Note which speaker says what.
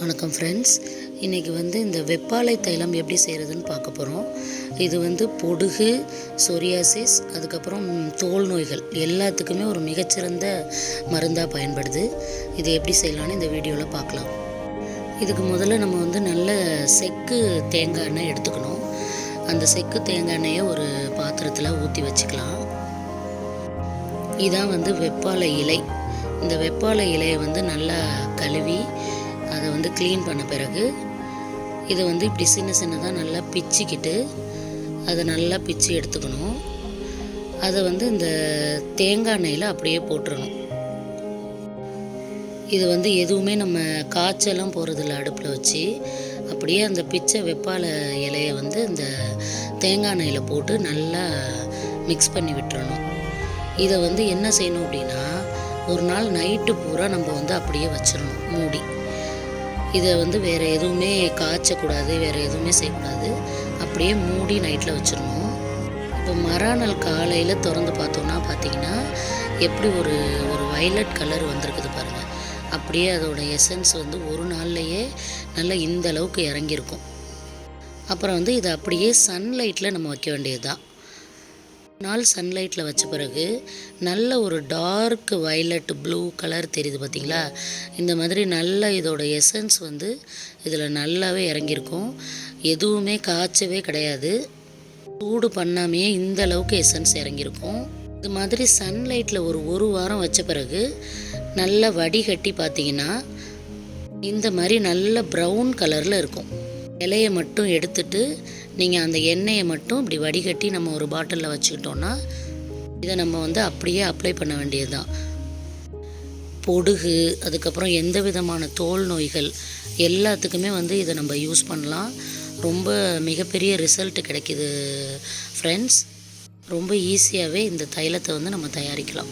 Speaker 1: வணக்கம் ஃப்ரெண்ட்ஸ் இன்றைக்கி வந்து இந்த வெப்பாலை தைலம் எப்படி செய்கிறதுன்னு பார்க்க போகிறோம் இது வந்து பொடுகு சொரியாசிஸ் அதுக்கப்புறம் தோல் நோய்கள் எல்லாத்துக்குமே ஒரு மிகச்சிறந்த மருந்தாக பயன்படுது. இது எப்படி செய்யலான்னு இந்த வீடியோவில் பார்க்கலாம். இதுக்கு முதல்ல நம்ம வந்து நல்ல செக்கு தேங்காய் எண்ணெய் எடுத்துக்கணும். அந்த செக்கு தேங்காய் எண்ணெயை ஒரு பாத்திரத்தில் ஊற்றி வச்சுக்கலாம். இதான் வந்து வெப்பாலை இலை. இந்த வெப்பாலை இலையை வந்து நல்லா கழுவி அதை வந்து க்ளீன் பண்ண பிறகு இதை வந்து இப்படி சின்ன சின்னதாக நல்லா பிச்சிக்கிட்டு அதை நல்லா பிச்சு எடுத்துக்கணும். அதை வந்து இந்த தேங்காய் எண்ணெயில் அப்படியே போட்டுடணும் இது வந்து எதுவுமே நம்ம காய்ச்சலாம் போகிறதில்ல அடுப்பில் வச்சு. அப்படியே அந்த பிச்சை வெப்பால இலையை வந்து இந்த தேங்காய் எண்ணெயில் போட்டு நல்லா மிக்ஸ் பண்ணி விட்டுறணும். இதை வந்து என்ன செய்யணும் அப்படின்னா ஒரு நாள் நைட்டு பூரா நம்ம வந்து அப்படியே வச்சிடணும் மூடி. இதை வந்து வேறு எதுவுமே காய்ச்சக்கூடாது வேறு எதுவுமே செய்யக்கூடாது. அப்படியே மூடி நைட்டில் வச்சிடணும். இப்போ மறாநாள் காலையில் திறந்து பார்த்தோம்னா பார்த்தீங்கன்னா எப்படி ஒரு ஒரு வயலட் கலர் வந்திருக்குது பாருங்கள் அப்படியே அதோட எசன்ஸ் வந்து ஒரு நாள்லையே நல்லா இந்த அளவுக்கு இறங்கியிருக்கும். அப்புறம் வந்து இதை அப்படியே சன்லைட்டில் நம்ம வைக்க வேண்டியது தான் நாள் சன்லைட்டில் வச்ச பிறகு நல்ல ஒரு டார்க் வைலட் ப்ளூ கலர் தெரியுது பார்த்தீங்களா இந்த மாதிரி நல்ல இதோட எசன்ஸ் வந்து இதில் நல்லாவே இறங்கியிருக்கும். எதுவுமே காய்ச்சவே கிடையாது. சூடு பண்ணாமையே இந்த அளவுக்கு எசன்ஸ் இறங்கியிருக்கும். இது மாதிரி சன்லைட்டில் ஒரு ஒரு வாரம் வச்ச பிறகு நல்லா வடிகட்டி பார்த்தீங்கன்னா இந்த மாதிரி நல்ல ப்ரௌன் கலரில் இருக்கும். இலையை மட்டும் எடுத்துட்டு நீங்கள் அந்த எண்ணெயை மட்டும் இப்படி வடிகட்டி நம்ம ஒரு பாட்டிலில் வச்சுக்கிட்டோன்னா இதை நம்ம வந்து அப்படியே அப்ளை பண்ண வேண்டியது தான் பொடுகு அதுக்கப்புறம் எந்த விதமான தோல் நோய்கள் எல்லாத்துக்குமே வந்து இதை நம்ம யூஸ் பண்ணலாம். ரொம்ப மிகப்பெரிய ரிசல்ட் கிடைக்கிது ஃப்ரெண்ட்ஸ் ரொம்ப ஈஸியாகவே இந்த தைலத்தை வந்து நம்ம தயாரிக்கலாம்.